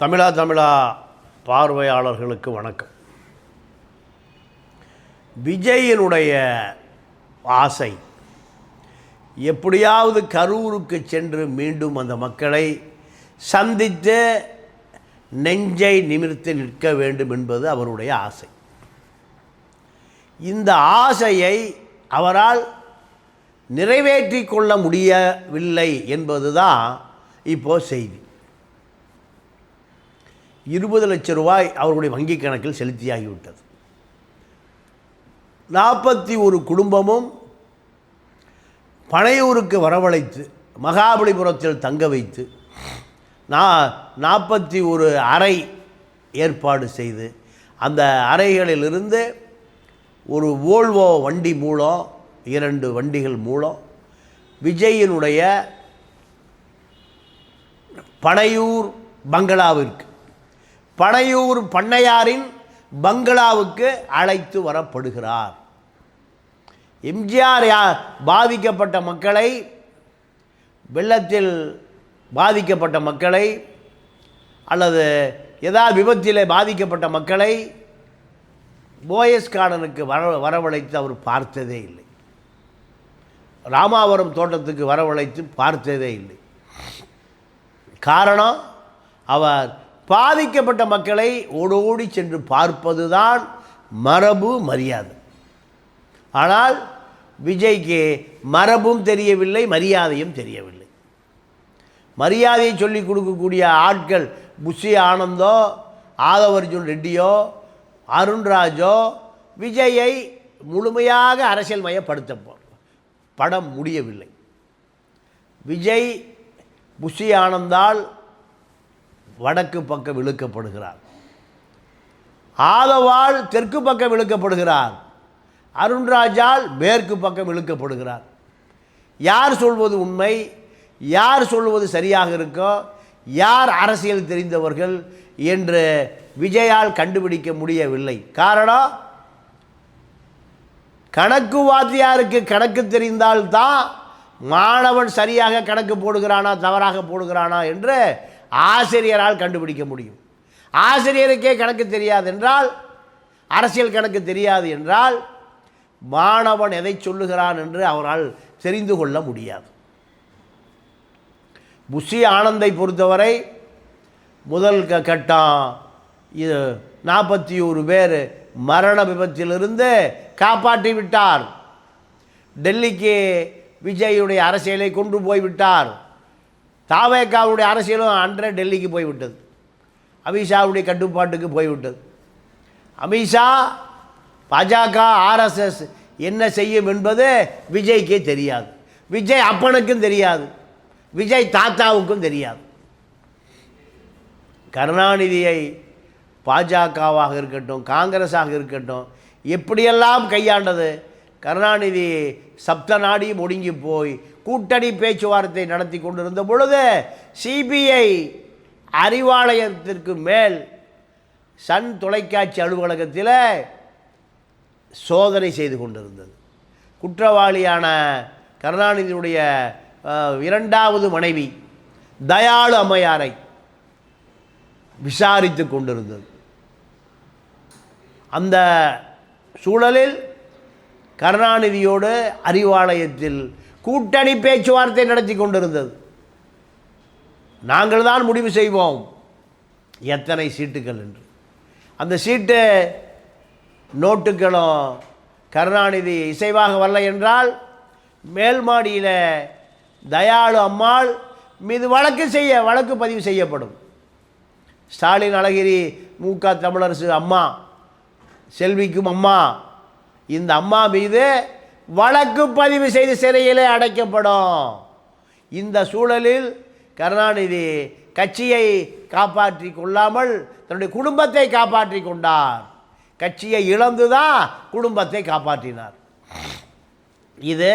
தமிழா தமிழா பார்வையாளர்களுக்கு வணக்கம். விஜயினுடைய ஆசை எப்படியாவது கரூருக்கு சென்று மீண்டும் அந்த மக்களை சந்தித்து நெஞ்சை நிமிர்த்து நிற்க வேண்டும் என்பது அவருடைய ஆசை. இந்த ஆசையை அவரால் நிறைவேற்றி கொள்ள முடியவில்லை என்பதுதான் இப்போ செய்தி. இருபது லட்சம் ரூபாய் அவருடைய வங்கி கணக்கில் செலுத்தியாகிவிட்டது. நாற்பத்தி ஒரு குடும்பமும் பனையூருக்கு வரவழைத்து மகாபலிபுரத்தில் தங்க வைத்து நான் நாற்பத்தி ஒரு அறை ஏற்பாடு செய்து அந்த அறைகளிலிருந்து ஒரு ஓல்வோ வண்டி மூலம் இரண்டு வண்டிகள் மூலம் விஜயினுடைய பனையூர் பங்களாவிற்கு பனையூர் பண்ணையாரின் பங்களாவுக்கு அழைத்து வரப்படுகிறார். எம்ஜிஆர் யார் பாதிக்கப்பட்ட மக்களை வெள்ளத்தில் பாதிக்கப்பட்ட மக்களை அல்லது ஏதாவது விபத்தில் பாதிக்கப்பட்ட மக்களை போயஸ் கார்டனுக்கு வர வரவழைத்து அவர் பார்த்ததே இல்லை. ராமாவரம் தோட்டத்துக்கு வரவழைத்து பார்த்ததே இல்லை. காரணம் அவர் பாதிக்கப்பட்ட மக்களை ஓடோடி சென்று பார்ப்பதுதான் மரபு மரியாதை. ஆனால் விஜய்க்கு மரபும் தெரியவில்லை மரியாதையும் தெரியவில்லை. மரியாதையை சொல்லிக் கொடுக்கக்கூடிய ஆட்கள் புஷி ஆனந்தோ ஆதவர்ஜுன் ரெட்டியோ அருண்ராஜோ விஜயை முழுமையாக அரசியல் மயப்படுத்த படம் முடியவில்லை. விஜய் புஷி ஆனந்தால் வடக்கு பக்கம் இழுக்கப்படுகிறார். ஆதவாள் தெற்கு பக்கம் இழுக்கப்படுகிறார். அருண்ராஜால் மேற்கு பக்கம் இழுக்கப்படுகிறார். யார் சொல்வது உண்மை? யார் சொல்வது சரியாக இருக்கோ? யார் அரசியல் தெரிந்தவர்கள் என்று விஜயால் கண்டுபிடிக்க முடியவில்லை. காரணம்? கணக்கு வாத்தியாருக்கு கணக்கு தெரிந்தால்தான் மாணவன் சரியாக கணக்கு போடுகிறானா தவறாக போடுகிறானா என்று ஆசிரியரால் கண்டுபிடிக்க முடியும். ஆசிரியருக்கே கணக்கு தெரியாது என்றால் அரசியல் கணக்கு தெரியாது என்றால் மாணவன் எதை சொல்லுகிறான் என்று அவரால் தெரிந்து கொள்ள முடியாது. புஷி ஆனந்தை பொறுத்தவரை முதல் க கட்டம் இது நாற்பத்தி ஒரு பேர் மரண விபத்திலிருந்து காப்பாற்றி விட்டார். டெல்லிக்கு விஜயுடைய அரசியலை கொண்டு போய்விட்டார் தாவேக்காவுடைய அரசியலும் அன்றே டெல்லிக்கு போய்விட்டது. அமித்ஷாவுடைய கட்டுப்பாட்டுக்கு போய்விட்டது. அமித்ஷா பாஜக ஆர்எஸ்எஸ் என்ன செய்யும் என்பது விஜய்க்கே தெரியாது. விஜய் அப்பனுக்கும் தெரியாது. விஜய் தாத்தாவுக்கும் தெரியாது. கருணாநிதியை பாஜகவாக இருக்கட்டும் காங்கிரஸாக இருக்கட்டும் எப்படியெல்லாம் கையாண்டது? கருணாநிதி சப்த நாடி ஒடுங்கி போய் கூட்டணி பேச்சுவார்த்தை நடத்தி கொண்டிருந்த பொழுது சிபிஐ அறிவாலயத்திற்கு மேல் சன் தொலைக்காட்சி அலுவலகத்தில் சோதனை செய்து கொண்டிருந்தது. குற்றவாளியான கருணாநிதியுடைய இரண்டாவது மனைவி தயாளு அம்மையாரை விசாரித்து கொண்டிருந்தது. அந்த சூழலில் கருணாநிதியோடு அறிவாலயத்தில் கூட்டணி பேச்சுவார்த்தை நடத்தி கொண்டிருந்தது. நாங்கள் தான் முடிவு செய்வோம். எத்தனை சீட்டுகள் என்று. அந்த சீட்டு நோட்டுகளும் கருணாநிதி இசைவாக வரல என்றால் மேல் மாடியில் தயாளு அம்மாள் மீது வழக்கு செய்ய வழக்கு பதிவு செய்யப்படும். ஸ்டாலின் அழகிரி மு க தமிழரசு அம்மா செல்விக்கும் அம்மா இந்த அம்மா மீது வழக்கு பதிவு செய்து சிறையிலே அடைக்கப்படும். இந்த சூழலில் கருணாநிதி கட்சியை காப்பாற்றி கொள்ளாமல் தன்னுடைய குடும்பத்தை காப்பாற்றி கொண்டார். கட்சியை இழந்துதான் குடும்பத்தை காப்பாற்றினார். இது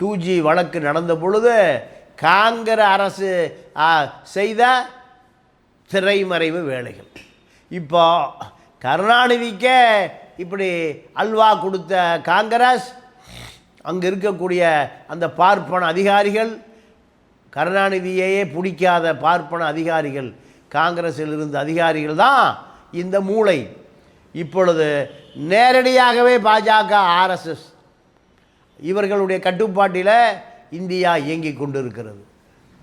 டூ ஜி வழக்கு நடந்த பொழுது காங்கிரஸ் அரசு செய்த திரைமறைவு வேலைகள். இப்போ கருணாநிதிக்கே இப்படி அல்வா கொடுத்த காங்கிரஸ் அங்கே இருக்கக்கூடிய அந்த பார்ப்பன அதிகாரிகள் கருணாநிதியையே பிடிக்காத பார்ப்பன அதிகாரிகள் காங்கிரஸில் இருந்த அதிகாரிகள் தான் இந்த மூளை. இப்பொழுது நேரடியாகவே பாஜக ஆர்எஸ்எஸ் இவர்களுடைய கட்டுப்பாட்டில் இந்தியா இயங்கிக் கொண்டிருக்கிறது.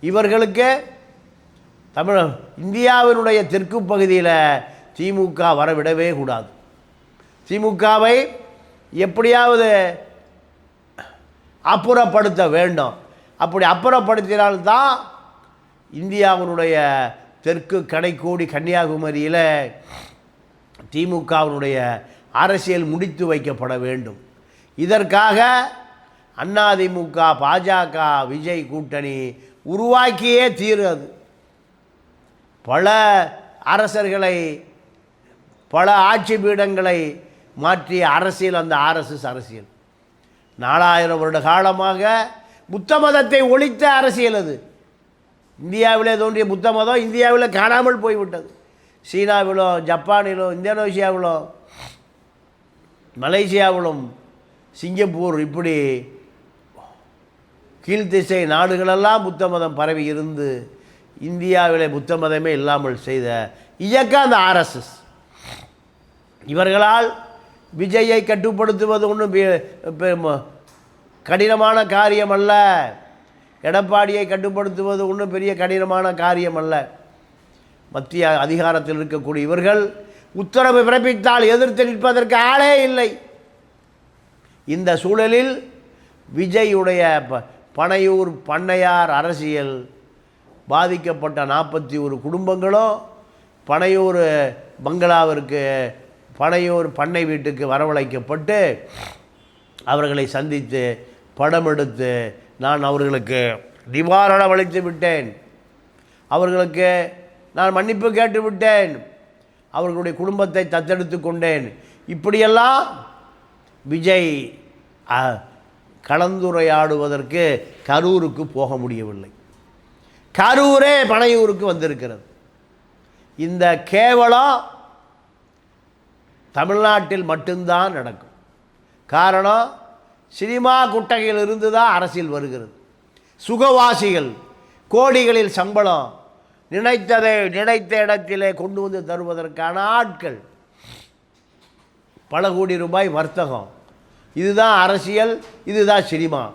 இவர்களுக்கு தமிழ் இந்தியாவினுடைய தெற்கு பகுதியில் திமுக வரவிடவே கூடாது. திமுகவை எப்படியாவது அப்புறப்படுத்த வேண்டும். அப்படி அப்புறப்படுத்தினால்தான் இந்தியாவினுடைய தெற்கு கடைக்கோடி கன்னியாகுமரியில் திமுகவினுடைய அரசியல் முடித்து வைக்கப்பட வேண்டும். இதற்காக அதிமுக பாஜக விஜய் கூட்டணி உருவாக்கியே தீருது பல அரசர்களை பல ஆட்சி பீடங்களை மாற்றிய அரசியல் அந்த ஆர்எஸ்எஸ் அரசியல். நாலாயிரம் வருட காலமாக புத்த மதத்தை ஒழித்த அரசியல் அது. இந்தியாவிலே தோன்றிய புத்த மதம் இந்தியாவில் காணாமல் போய்விட்டது. சீனாவிலும் ஜப்பானிலும் இந்தோனேஷியாவிலோ மலேசியாவிலும் சிங்கப்பூர் இப்படி கீழ்த்திசை நாடுகளெல்லாம் புத்த மதம் பரவி இருந்து இந்தியாவிலே புத்த மதமே இல்லாமல் செய்த இயக்கம் அந்த ஆர்எஸ்எஸ். இவர்களால் விஜயை கட்டுப்படுத்துவது ஒன்றும் கடினமான காரியம் அல்ல எடப்பாடியை கட்டுப்படுத்துவது ஒன்றும் பெரிய கடினமான காரியம் அல்ல மத்திய அதிகாரத்தில் இருக்கக்கூடிய இவர்கள் உத்தரவு பிறப்பித்தால் எதிர்த்து நிற்பதற்கு ஆளே இல்லை. இந்த சூழலில் விஜயுடைய ப பனையூர் பண்ணையார் அரசியல் பாதிக்கப்பட்ட நாற்பத்தி ஒரு குடும்பங்களும் பனையூர் பங்களாவிற்கு பனையூர் பண்ணை வீட்டுக்கு வரவழைக்கப்பட்டு அவர்களை சந்தித்து படம் எடுத்து நான் அவர்களுக்கு நிவாரணம் அளித்து விட்டேன். அவர்களுக்கு நான் மன்னிப்பு கேட்டு விட்டேன். அவர்களுடைய குடும்பத்தை தத்தெடுத்து கொண்டேன். இப்படியெல்லாம் விஜய் கலந்துரையாடுவதற்கு கரூருக்கு போக முடியவில்லை. கரூரே பனையூருக்கு வந்திருக்கிறது. இந்த கேவலம் தமிழ்நாட்டில் மட்டும்தான் நடக்கும். காரணம் சினிமா குட்டகையிலிருந்து தான் அரசியல் வருகிறது. சுகவாசிகள் கோடிகளில் சம்பளம் நினைத்ததை நினைத்த இடத்திலே கொண்டு வந்து தருவதற்கான ஆட்கள். பல கோடி ரூபாய் வர்த்தகம். இதுதான் அரசியல் இதுதான் சினிமா.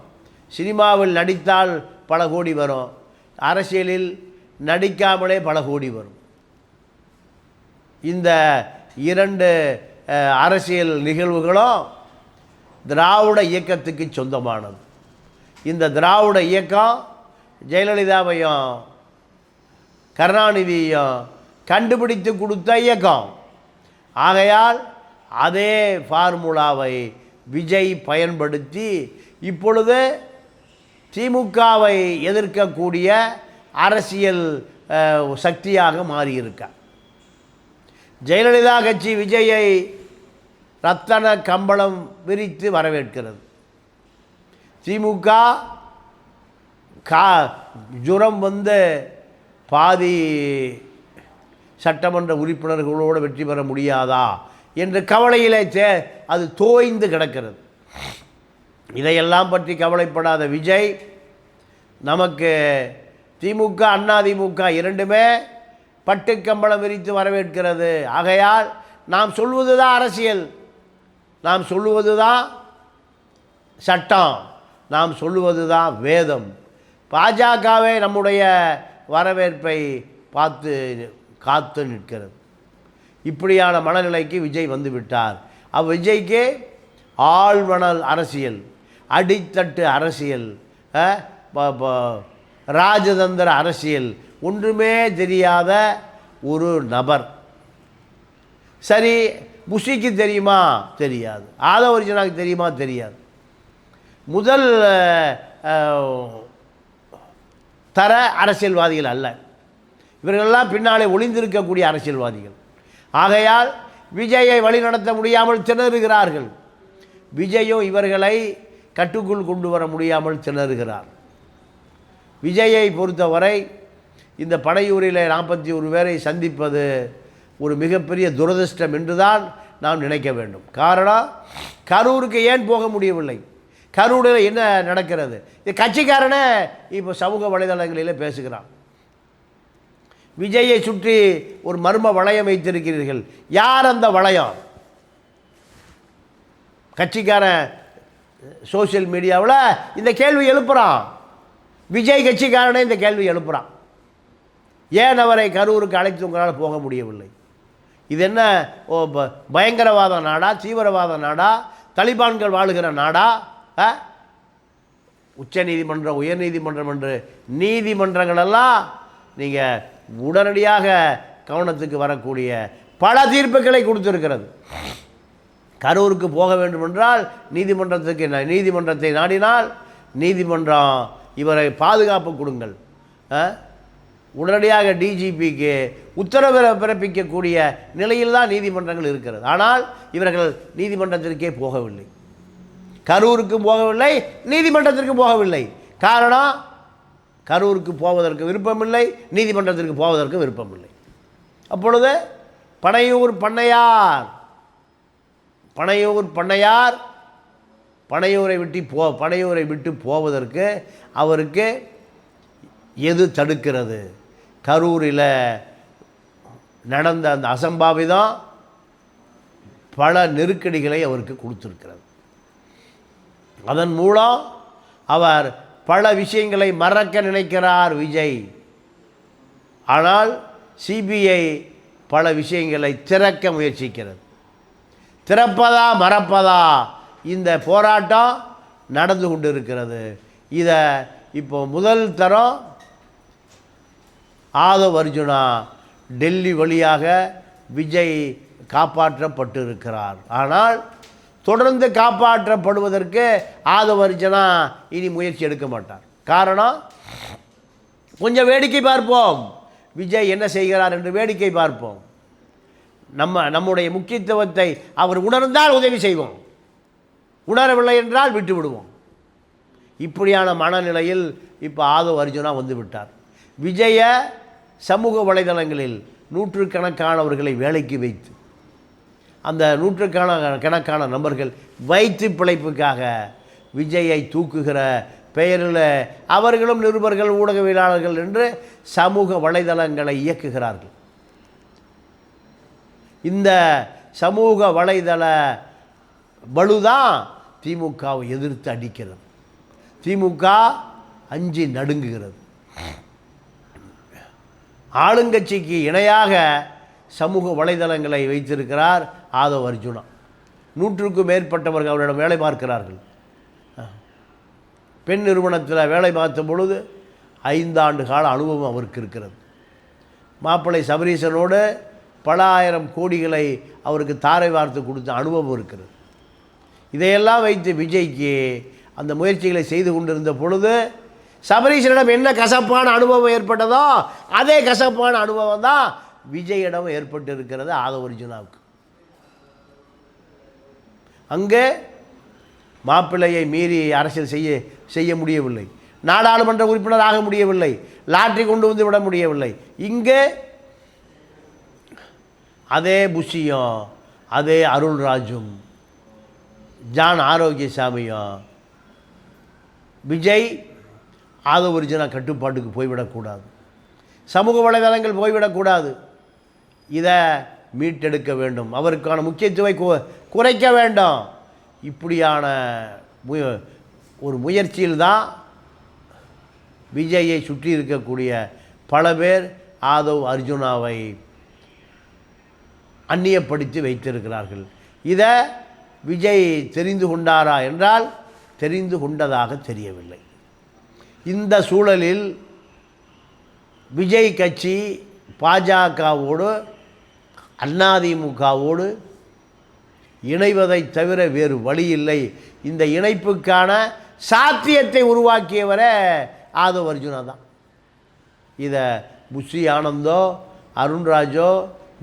சினிமாவில் நடித்தால் பல கோடி வரும். அரசியலில் நடிக்காமலே பல கோடி வரும். இந்த இரண்டு அரசியல் நிகழ்வுகளும் திராவிட இயக்கத்துக்கு சொந்தமானது. இந்த திராவிட இயக்கம் ஜெயலலிதாவையும் கருணாநிதியையும் கண்டுபிடித்து கொடுத்த இயக்கம். ஆகையால் அதே ஃபார்முலாவை விஜய் பயன்படுத்தி இப்பொழுது திமுகவை எதிர்க்கக்கூடிய அரசியல் சக்தியாக மாறியிருக்கார். ஜெயலலிதா கட்சி விஜயை ரத்தன கம்பளம் விரித்து வரவேற்கிறது. திமுக கா ஜுரம் வந்து பாதி சட்டமன்ற உறுப்பினர்களோடு வெற்றி பெற முடியாதா என்ற கவலையிலே சே அது தோய்ந்து கிடக்கிறது. இதையெல்லாம் பற்றி கவலைப்படாத விஜய் நமக்கு திமுக அண்ணா திமுக இரண்டுமே பட்டுக்கம்பளம் விரித்து வரவேற்கிறது. ஆகையால் நாம் சொல்வது தான் அரசியல். நாம் சொல்லுவது தான் சட்டம். நாம் சொல்லுவது தான் வேதம். பாஜகவே நம்முடைய வரவேற்பை பார்த்து காத்து நிற்கிறது. இப்படியான மனநிலைக்கு விஜய் வந்து விட்டார் அவ் விஜய்க்கு ஆழ்மணல் அரசியல் அடித்தட்டு அரசியல் ப- ராஜதந்திர அரசியல் ஒன்றுமே தெரியாத ஒரு நபர். சரி புஷிக்கு தெரியுமா? தெரியாது. ஆதவரிஜனாக்கு தெரியுமா? தெரியாது. முதல் தர அரசியல்வாதிகள் அல்ல. இவர்களெல்லாம் பின்னாலே ஒளிந்திருக்கக்கூடிய அரசியல்வாதிகள். ஆகையால் விஜயை வழிநடத்த முடியாமல் திணறுகிறார்கள். விஜயும் இவர்களை கட்டுக்குள் கொண்டு வர முடியாமல் திணறுகிறார். விஜயை பொறுத்தவரை இந்த படையூரில் நாற்பத்தி ஒரு பேரை சந்திப்பது ஒரு மிகப்பெரிய துரதிர்ஷ்டம் என்றுதான் நாம் நினைக்க வேண்டும். காரணம் கரூருக்கு ஏன் போக முடியவில்லை? கரூரில் என்ன நடக்கிறது? இது கட்சிக்காரனே இப்போ சமூக வலைதளங்களில் பேசுகிறான். விஜயை சுற்றி ஒரு மர்ம வளையம் வைத்திருக்கிறீர்கள். யார் அந்த வளையம்? கட்சிக்காரன் சோஷியல் மீடியாவில் இந்த கேள்வி எழுப்புகிறான் விஜய் கட்சிக்காரனே இந்த கேள்வி எழுப்புகிறான் ஏன் அவரை கரூருக்கு அழைத்து உங்களால் போக முடியவில்லை? இது என்ன? ஓ ப- பயங்கரவாத நாடா? தீவிரவாத நாடா? தலிபான்கள் வாழுகிற நாடா? ஆ? உச்ச நீதிமன்றம் உயர் நீதிமன்றம் என்று நீதிமன்றங்களெல்லாம் நீங்கள் உடனடியாக கவனத்துக்கு வரக்கூடிய பல தீர்ப்புகளை கொடுத்திருக்கிறது. கரூருக்கு போக வேண்டுமென்றால் நீதிமன்றத்துக்கு நீதிமன்றத்தை நாடினால் நீதிமன்றம் இவரை பாதுகாப்பு கொடுங்கள். ஆ? உடனடியாக டிஜிபிக்கு உத்தரவு பிறப்பிக்கக்கூடிய நிலையில் தான் நீதிமன்றங்கள் இருக்கிறது. ஆனால் இவர்கள் நீதிமன்றத்திற்கே போகவில்லை. கரூருக்கும் போகவில்லை நீதிமன்றத்திற்கு போகவில்லை. காரணம் கரூருக்கு போவதற்கு விருப்பமில்லை நீதிமன்றத்திற்கு போவதற்கு விருப்பமில்லை. அப்பொழுது பனையூர் பண்ணையார் பனையூர் பண்ணையார் பனையூரை விட்டு போ பனையூரை விட்டு போவதற்கு அவருக்கு எது தடுக்கிறது? கரூரில் நடந்த அந்த அசம்பாவிதம் பல நெருக்கடிகளை அவருக்கு கொடுத்துருக்கிறது. அதன் மூலம் அவர் பல விஷயங்களை மறக்க நினைக்கிறார் விஜய். ஆனால் சிபிஐ பல விஷயங்களை திறக்க முயற்சிக்கிறது. திறப்பதா மறப்பதா? இந்த போராட்டம் நடந்து கொண்டு இருக்கிறது இதை இப்போ முதல் தரம் ஆதவ் அர்ஜுனா டெல்லி வழியாக விஜய் காப்பாற்றப்பட்டு இருக்கிறார் ஆனால் தொடர்ந்து காப்பாற்றப்படுவதற்கு ஆதவ் அர்ஜுனா இனி முயற்சி எடுக்க மாட்டார். காரணம் கொஞ்சம் வேடிக்கை பார்ப்போம். விஜய் என்ன செய்கிறார் என்று வேடிக்கை பார்ப்போம். நம்ம நம்முடைய முக்கியத்துவத்தை அவர் உணர்ந்தால் உதவி செய்வோம். உணரவில்லை என்றால் விட்டு விடுவோம். இப்படியான மனநிலையில் இப்போ ஆதவ் அர்ஜுனா வந்து விட்டார். விஜயை சமூக வலைதளங்களில் நூற்றுக்கணக்கானவர்களை வேலைக்கு வைத்து அந்த நூற்றுக்கான கணக்கான நபர்கள் வயிற்று பிழைப்புக்காக விஜயை தூக்குகிற பெயரில் அவர்களும் நிருபர்கள் ஊடகவியலாளர்கள் என்று சமூக வலைதளங்களை இயக்குகிறார்கள். இந்த சமூக வலைதள வலுதான் திமுகவை எதிர்த்து அடிக்கிறது. திமுக அஞ்சு நடுங்குகிறது. ஆளுங்கட்சிக்கு இணையாக சமூக வலைதளங்களை வைத்திருக்கிறார் ஆதவ் அர்ஜுனா. நூற்றுக்கும் மேற்பட்டவர்கள் அவரிடம் வேலை பார்க்கிறார்கள். பெண் நிறுவனத்தில் வேலை பார்த்தும் பொழுது ஐந்தாண்டு கால அனுபவம் அவருக்கு இருக்கிறது. மாப்பிள்ளை சபரீசனோடு பல ஆயிரம் கோடிகளை அவருக்கு தாரை வார்த்து கொடுத்த அனுபவம் இருக்கிறது. இதையெல்லாம் வைத்து விஜய்க்கு அந்த முயற்சிகளை செய்து கொண்டிருந்த பொழுது சபரீஷனிடம் என்ன கசப்பான அனுபவம் ஏற்பட்டதோ அதே கசப்பான அனுபவம் தான் விஜயிடம் ஏற்பட்டு இருக்கிறது ஆதவ ஒரிஜினாவுக்கு அங்கே மாப்பிள்ளையை மீறி அரசியல் செய்ய செய்ய முடியவில்லை. நாடாளுமன்ற உறுப்பினர் ஆக முடியவில்லை. லாட்டரி கொண்டு வந்து விட முடியவில்லை. இங்கே அதே புஷியும் அதே அருள்ராஜும் ஜான் ஆரோக்கியசாமியும் விஜய் ஆதவ ஒரிஜினா கட்டுப்பாட்டுக்கு போய்விடக்கூடாது. சமூக வலைதளங்கள் போய்விடக்கூடாது. இதை மீட்டெடுக்க வேண்டும். அவருக்கான முக்கியத்துவை கு- குறைக்க வேண்டும். இப்படியான முய ஒரு முயற்சியில் தான் விஜயை சுற்றி இருக்கக்கூடிய பல பேர் ஆதவ் அர்ஜுனாவை அந்நியப்படுத்தி வைத்திருக்கிறார்கள். இதை விஜய் தெரிந்து கொண்டாரா என்றால் தெரிந்து கொண்டதாக தெரியவில்லை. இந்த சூழலில் விஜய் கட்சி பாஜகவோடு அதிமுகவோடு இணைவதை தவிர வேறு வழி இல்லை. இந்த இணைப்புக்கான சாத்தியத்தை உருவாக்கியவரே ஆதவ் அர்ஜுனா தான் இதை புஷி ஆனந்தோ அருண்ராஜோ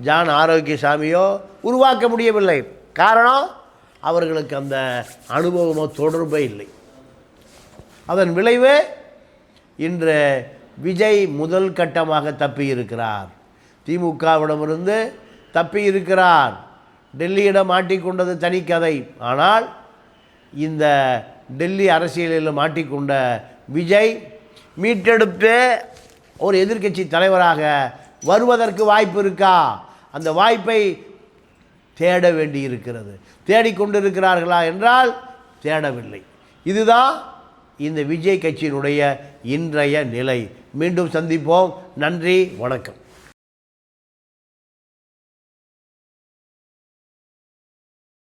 ஜான் ஆரோக்கியசாமியோ உருவாக்க முடியவில்லை. காரணம் அவர்களுக்கு அந்த அனுபவமோ தொடர்பே இல்லை. அதன் விளைவு இன்று விஜய் முதல் கட்டமாக தப்பியிருக்கிறார். திமுகவிடமிருந்து தப்பியிருக்கிறார். டெல்லியிடம் மாட்டிக்கொண்டது தனி கதை. ஆனால் இந்த டெல்லி அரசியலில் மாட்டிக்கொண்ட விஜய் மீட்டெடுத்து ஒரு எதிர்க்கட்சி தலைவராக வருவதற்கு வாய்ப்பு இருக்கா? அந்த வாய்ப்பை தேட வேண்டி இருக்கிறது தேடிக்கொண்டிருக்கிறார்களா என்றால் தேடவில்லை. இதுதான் இந்த விஜய் கட்சியினுடைய இன்றைய நிலை. மீண்டும் சந்திப்போம். நன்றி வணக்கம்.